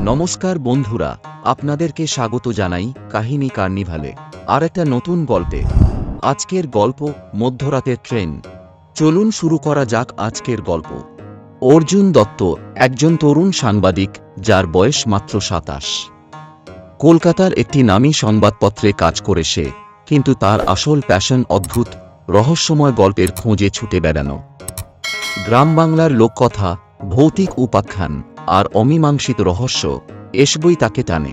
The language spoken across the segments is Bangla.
নমস্কার বন্ধুরা, আপনাদেরকে স্বাগত জানাই কাহিনী কার্নিভালে। আর একটা নতুন গল্পে। আজকের গল্প মধ্যরাতের ট্রেন। চলুন শুরু করা যাক আজকের গল্প। অর্জুন দত্ত একজন তরুণ সাংবাদিক যার বয়স মাত্র সাতাশ। কলকাতার একটি নামী সংবাদপত্রে কাজ করে সে, কিন্তু তার আসল প্যাশন অদ্ভুত, রহস্যময় গল্পের খোঁজে ছুটে বেড়ানো। গ্রাম বাংলার লোককথা, ভৌতিক উপাখ্যান আর অমীমাংসিত রহস্য, এসবই তাকে টানে।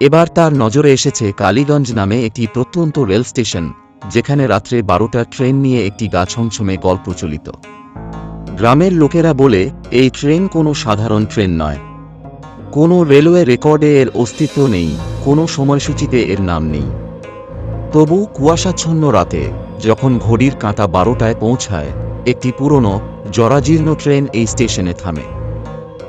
এবার তার নজরে এসেছে কালীগঞ্জ নামে একটি প্রত্যন্ত রেল স্টেশন, যেখানে রাত্রে বারোটা ট্রেন নিয়ে একটি গা ছমছমে গল্প চলিত। গ্রামের লোকেরা বলে, এই ট্রেন কোনো সাধারণ ট্রেন নয়। কোনো রেলওয়ে রেকর্ডে এর অস্তিত্ব নেই, কোনো সময়সূচিতে এর নাম নেই। তবু কুয়াশাচ্ছন্ন রাতে, যখন ঘড়ির কাঁটা বারোটায় পৌঁছায়, একটি পুরনো, জরাজীর্ণ ট্রেন এই স্টেশনে থামে।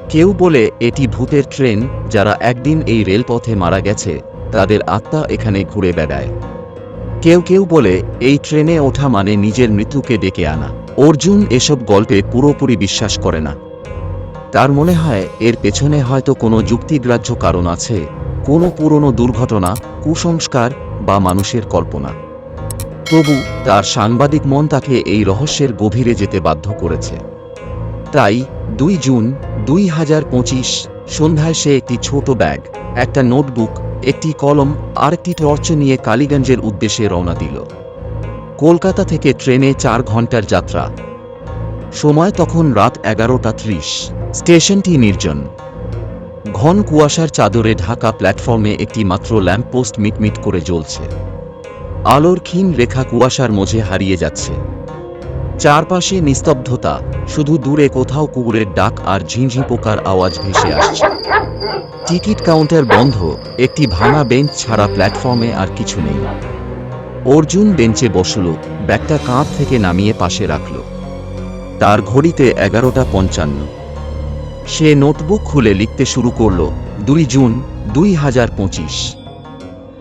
কেউ বলে এটি ভূতের ট্রেন, যারা একদিন এই রেলপথে মারা গেছে, তাদের আত্মা এখানে ঘুরে বেড়ায়। কেউ কেউ বলে, এই ট্রেনে ওঠা মানে নিজের মৃত্যুকে ডেকে আনা। অর্জুন এসব গল্পে পুরোপুরি বিশ্বাস করে না। তার মনে হয়, এর পেছনে হয়তো কোনো যুক্তিগ্রাহ্য কারণ আছে, কোনো পুরনো দুর্ঘটনা, কুসংস্কার, বা মানুষের কল্পনা। তবু, তার সাংবাদিক মন তাকে এই রহস্যের গভীরে যেতে বাধ্য করেছে। তাই দুই জুন দুই হাজার পঁচিশ, সন্ধ্যায় সে একটি ছোট ব্যাগ, একটা নোটবুক, একটি কলম, আর একটি টর্চ নিয়ে কালীগঞ্জের উদ্দেশ্যে রওনা দিল। কলকাতা থেকে ট্রেনে চার ঘণ্টার যাত্রা। সময় তখন রাত এগারোটা ত্রিশ। স্টেশনটি নির্জন। ঘন কুয়াশার চাদরে ঢাকা প্ল্যাটফর্মে একটি মাত্র ল্যাম্পপোস্ট মিটমিট করে জ্বলছে। আলোর ক্ষীণ রেখা কুয়াশার মধ্যে হারিয়ে যাচ্ছে। চারপাশে নিস্তব্ধতা, শুধু দূরে কোথাও কুকুরের ডাক আর ঝিঁঝি পোকার আওয়াজ ভেসে আসছে। টিকিট কাউন্টার বন্ধ, একটি ভাঙা বেঞ্চ ছাড়া প্ল্যাটফর্মে আর কিছু নেই। অর্জুন বেঞ্চে বসল, ব্যাগটা কাঁধ থেকে নামিয়ে পাশে রাখল। তার ঘড়িতে এগারোটা পঞ্চান্ন। সে নোটবুক খুলে লিখতে শুরু করল, দুই জুন, দুই হাজার পঁচিশ।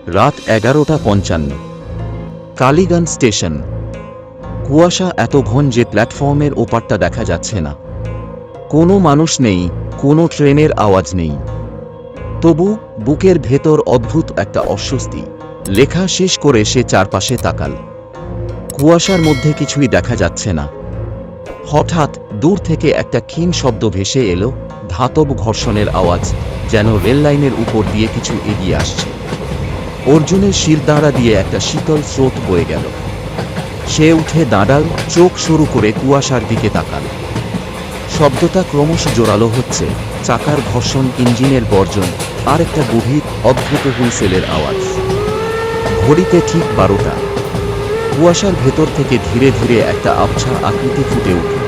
রাত এগারোটা পঞ্চান্ন। কালীগঞ্জ স্টেশন। কুয়াশা এত ঘন যে প্ল্যাটফর্মের ওপারটা দেখা যাচ্ছে না। কোনো মানুষ নেই, কোনো ট্রেনের আওয়াজ নেই। তবু বুকের ভেতর অদ্ভুত একটা অস্বস্তি। লেখা শেষ করে সে চারপাশে তাকাল। কুয়াশার মধ্যে কিছুই দেখা যাচ্ছে না। হঠাৎ দূর থেকে একটা ক্ষীণ শব্দ ভেসে এলো, ধাতব ঘর্ষণের আওয়াজ, যেন রেল লাইনের উপর দিয়ে কিছু এগিয়ে আসছে। অর্জুনের শিরদাঁড়া দিয়ে একটা শীতল স্রোত বয়ে গেল। সে উঠে দাঁড়াল, চোখ শুরু করে কুয়াশার দিকে তাকাল। শব্দটা ক্রমশ জোরালো হচ্ছে, চাকার ঘর্ষণ, ইঞ্জিনের বর্জন আর একটা গভীর অদ্ভুত হুইসেলের আওয়াজ। ঘড়িতে ঠিক বারোটা। কুয়াশার ভেতর থেকে ধীরে ধীরে একটা আবছা আকৃতি ফুটে উঠল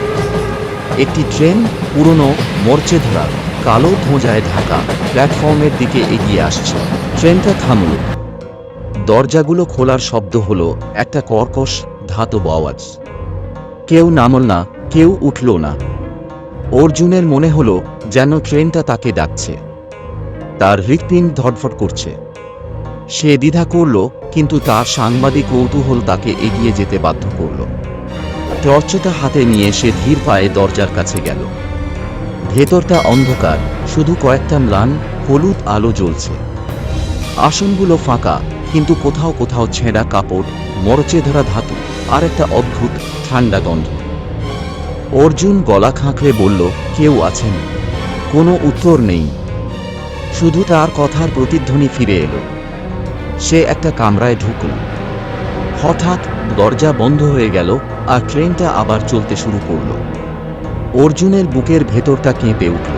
একটি ট্রেন, পুরনো, মরচে ধরা, কালো ধোঁজায় ঢাকা, প্ল্যাটফর্মের দিকে এগিয়ে আসছে। ট্রেনটা থামল। দরজাগুলো খোলার শব্দ হলো, একটা কর্কশ ধাতব আওয়াজ কেউ নামল না, কেউ উঠল না। অর্জুনের মনে হলো যেন ট্রেনটা তাকে ডাকছে। তার হৃৎপিণ্ড ধটফট করছে। সে দ্বিধা করল, কিন্তু তার সাংবাদিক কৌতূহল তাকে এগিয়ে যেতে বাধ্য করল। টর্চটা হাতে নিয়ে সে ধীর পায়ে দরজার কাছে গেল। ভেতরটা অন্ধকার, শুধু কয়েকটা ম্লান, হলুদ আলো জ্বলছে। আসনগুলো ফাঁকা, কিন্তু কোথাও কোথাও ছেঁড়া কাপড় মরচে ধরা ধাতু। আর একটা অদ্ভুত, ঠান্ডা গন্ধ। অর্জুন গলা খাঁকড়ে বলল, কেউ আছেন? কোনো উত্তর নেই। শুধু তার কথার প্রতিধ্বনি ফিরে এলো। সে একটা কামরায় ঢুকল। হঠাৎ দরজা বন্ধ হয়ে গেল আর ট্রেনটা আবার চলতে শুরু করল। অর্জুনের বুকের ভেতরটা কেঁপে উঠল।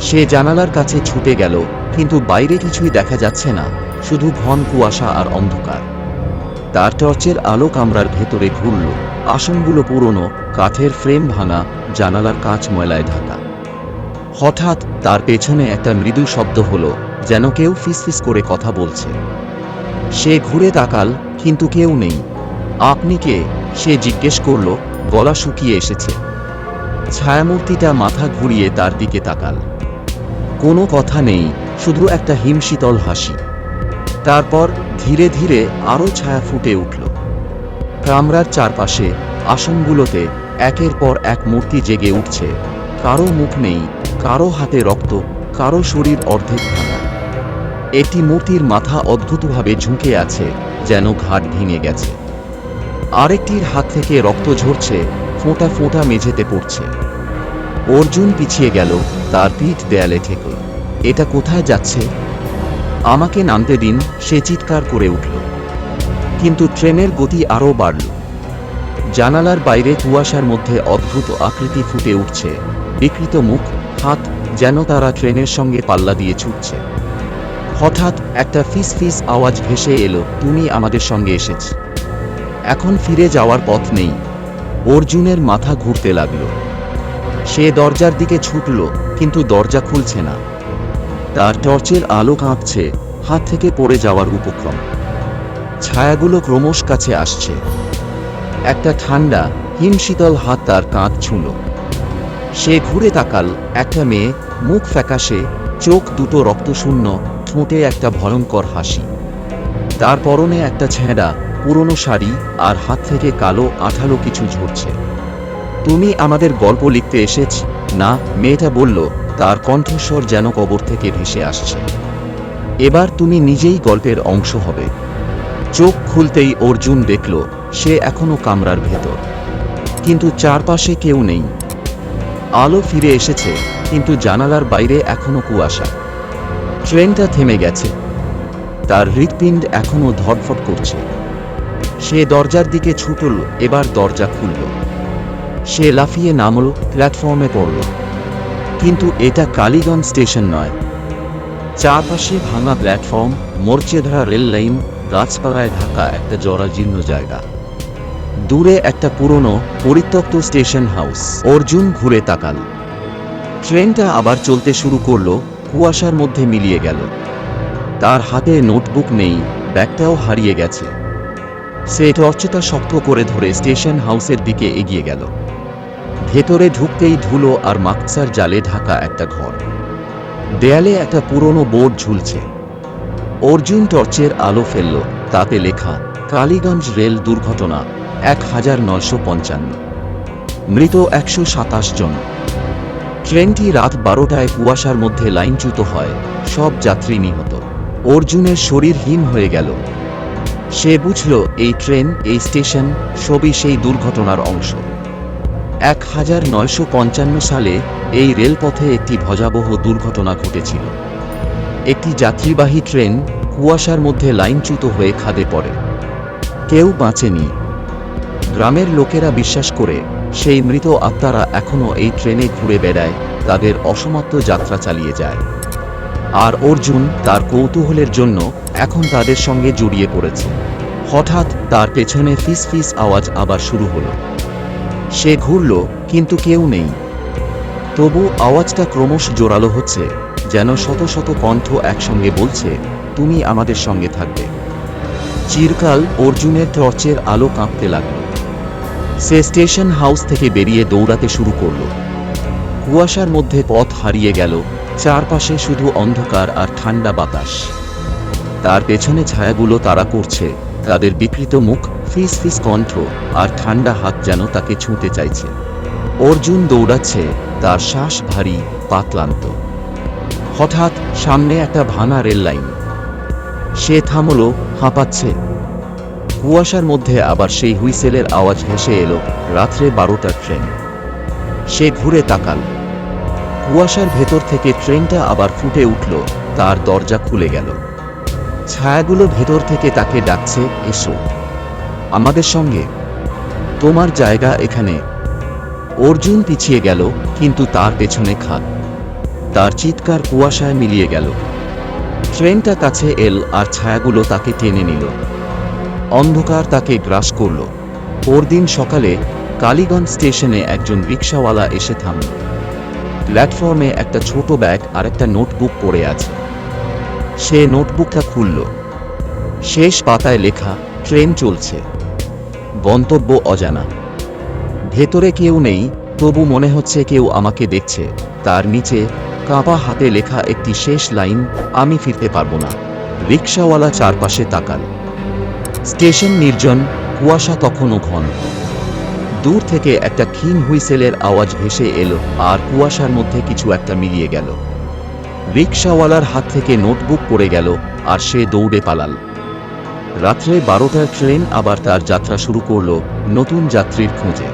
সে জানালার কাছে ছুটে গেল, কিন্তু বাইরে কিছুই দেখা যাচ্ছে না, শুধু ঘন কুয়াশা আর অন্ধকার। তার টর্চের আলো কামরার ভেতরে ঘুরল। আসনগুলো পুরনো, কাঠের ফ্রেম ভাঙা, জানালার কাঁচ ময়লায় ঢাকা। হঠাৎ তার পেছনে একটা মৃদু শব্দ হলো, যেন কেউ ফিসফিস করে কথা বলছে। সে ঘুরে তাকাল, কিন্তু কেউ নেই। আপনি কে? সে জিজ্ঞেস করল, গলা শুকিয়ে এসেছে। ছায়ামূর্তিটা মাথা ঘুরিয়ে তার দিকে তাকাল। কোনো কথা নেই, শুধু একটা হিমশীতল হাসি। তারপর ধীরে ধীরে আরও ছায়া ফুটে উঠল। কামরার চারপাশে আসনগুলোতে একের পর এক মূর্তি জেগে উঠছে। কারও মুখ নেই, কারও হাতে রক্ত, কারও শরীর অর্ধেক ভাঙা। একটি মূর্তির মাথা অদ্ভুতভাবে ঝুঁকে আছে, যেন ঘাট ভেঙে গেছে। আরেকটির হাত থেকে রক্ত ঝরছে, ফোঁটা ফোঁটা মেঝেতে পড়ছে। অর্জুন পিছিয়ে গেল, তার পিঠ দেয়ালে ঠেকল। এটা কোথায় যাচ্ছে? আমাকে নামতে দিন, সে চিৎকার করে উঠল। কিন্তু ট্রেনের গতি আরও বাড়ল। জানালার বাইরে কুয়াশার মধ্যে অদ্ভুত আকৃতি ফুটে উঠছে। বিকৃত মুখ, হাত, যেন তারা ট্রেনের সঙ্গে পাল্লা দিয়ে ছুটছে। হঠাৎ একটা ফিস ফিস আওয়াজ ভেসে এলো, তুমি আমাদের সঙ্গে এসেছ। এখন ফিরে যাওয়ার পথ নেই। অর্জুনের মাথা ঘুরতে লাগল। সে দরজার দিকে ছুটল, কিন্তু দরজা খুলছে না। তার টর্চের আলো কাঁপছে, হাত থেকে পড়ে যাওয়ার উপক্রম। ছায়াগুলো ক্রমশ কাছে আসছে। একটা ঠান্ডা, হিমশীতল হাত তার কাঁধ ছুঁল। সে ঘুরে তাকাল, একটা মেয়ে, মুখ ফ্যাকাশে, চোখ দুটো রক্তশূন্য, ঠোঁটে একটা ভয়ঙ্কর হাসি। তার পরনে একটা ছেঁড়া, পুরনো শাড়ি আর হাত থেকে কালো, আঠালো কিছু ঝরছে। তুমি আমাদের গল্প লিখতে এসেছ? না, মেয়েটা বলল তার কণ্ঠস্বর যেন কবর থেকে ভেসে আসছে। এবার তুমি নিজেই গল্পের অংশ হবে। চোখ খুলতেই অর্জুন দেখল, সে এখনও কামরার ভেতর। কিন্তু চারপাশে কেউ নেই। আলো ফিরে এসেছে, কিন্তু জানালার বাইরে এখনও কুয়াশা। ট্রেনটা থেমে গেছে। তার হৃৎপিণ্ড এখনও ধটফট করছে। সে দরজার দিকে ছুটল, এবার দরজা খুলল। সে লাফিয়ে নামল, প্ল্যাটফর্মে পড়ল। কিন্তু এটা কালীগঞ্জ স্টেশন নয়। চারপাশে ভাঙা প্ল্যাটফর্ম মরচে ধরা রেল লাইন গাছপালায় ঢাকা একটা জরাজীর্ণ জায়গা। দূরে একটা পুরনো, পরিত্যক্ত স্টেশন হাউস। অর্জুন ঘুরে তাকাল। ট্রেনটা আবার চলতে শুরু করল, কুয়াশার মধ্যে মিলিয়ে গেল। তার হাতে নোটবুক নেই, ব্যাগটাও হারিয়ে গেছে। সে টর্চটা শক্ত করে ধরে স্টেশন হাউসের দিকে এগিয়ে গেল। ভেতরে ঢুকতেই ধুলো আর মাকসার জালে ঢাকা একটা ঘর। দেয়ালে একটা পুরনো বোর্ড ঝুলছে। অর্জুন টর্চের আলো ফেলল, তাতে লেখা, কালীগঞ্জ রেল দুর্ঘটনা, এক হাজার নয়শো পঞ্চান্ন। মৃত একশো সাতাশ জন। ট্রেনটি রাত বারোটায় কুয়াশার মধ্যে লাইনচ্যুত হয়, সব যাত্রী নিহত। অর্জুনের শরীর হয়ে গেল। সে বুঝল, এই ট্রেন, এই স্টেশন, সবই সেই দুর্ঘটনার অংশ। এক হাজার নয়শো পঞ্চান্ন সালে এই রেলপথে একটি ভজাবহ দুর্ঘটনা ঘটেছিল। একটি যাত্রীবাহী ট্রেন কুয়াশার মধ্যে লাইনচ্যুত হয়ে খাদে পড়ে। কেউ বাঁচেনি। গ্রামের লোকেরা বিশ্বাস করে, সেই মৃত আত্মারা এখনও এই ট্রেনে ঘুরে বেড়ায়, তাদের অসমাপ্ত যাত্রা চালিয়ে যায়। আর অর্জুন তার কৌতূহলের জন্য এখন তাদের সঙ্গে জড়িয়ে পড়েছে। হঠাৎ তার পেছনে ফিস ফিস আওয়াজ আবার শুরু হলো। সে ঘুরল, কিন্তু কেউ নেই। তবু আওয়াজটা ক্রমশ জোরালো হচ্ছে, যেন শত শত কণ্ঠ একসঙ্গে বলছে, তুমি আমাদের সঙ্গে থাকবে। চিরকাল অর্জুনের টর্চের আলো কাঁপতে লাগল। সে স্টেশন হাউস থেকে বেরিয়ে দৌড়াতে শুরু করল। কুয়াশার মধ্যে পথ হারিয়ে গেল, চারপাশে শুধু অন্ধকার আর ঠান্ডা বাতাস। তার পেছনে ছায়াগুলো তারা করছে, তাদের বিকৃত মুখ ফিস ফিস কণ্ঠ আর ঠান্ডা হাত যেন তাকে ছুঁতে চাইছে। অর্জুন দৌড়াচ্ছে, তার শ্বাস ভারী, পাতলান্ত। হঠাৎ সামনে একটা ভাঙা রেল লাইন। সে থামলো, হাঁপাচ্ছে। কুয়াশার মধ্যে আবার সেই হুইসেলের আওয়াজ ভেসে এলো রাত্রে বারোটার ট্রেন। সে ঘুরে তাকাল। কুয়াশার ভেতর থেকে ট্রেনটা আবার ফুটে উঠল, তার দরজা খুলে গেল। ছায়াগুলো ভেতর থেকে তাকে ডাকছে, এসো। আমাদের সঙ্গে। তোমার জায়গা এখানে। অর্জুন পিছিয়ে গেল, কিন্তু তার পেছনে খাদ তার চিৎকার কুয়াশায় মিলিয়ে গেল। ট্রেনটা কাছে এল আর ছায়াগুলো তাকে টেনে নিল। অন্ধকার তাকে গ্রাস করল। পরদিন সকালে কালীগঞ্জ স্টেশনে একজন রিক্সাওয়ালা এসে থামল। প্ল্যাটফর্মে একটা ছোট ব্যাগ আর একটা নোটবুক পড়ে আছে। সে নোটবুকটা খুলল। শেষ পাতায় লেখা, ট্রেন চলছে। গন্তব্য অজানা। ভেতরে কেউ নেই, তবু মনে হচ্ছে কেউ আমাকে দেখছে। তার নিচে কাঁপা হাতে লেখা একটি শেষ লাইন, আমি ফিরতে পারব না। রিক্সাওয়ালা চারপাশে তাকাল। স্টেশন নির্জন, কুয়াশা তখনও ঘন। দূর থেকে একটা ক্ষীণ হুইসেলের আওয়াজ ভেসে এলো, আর কুয়াশার মধ্যে কিছু একটা মিলিয়ে গেল। রিকশাওয়ালার হাত থেকে নোটবুক পড়ে গেল, আর সে দৌড়ে পালাল। রাত্রে বারোটার ট্রেন আবার তার যাত্রা শুরু করল নতুন যাত্রীর খোঁজে।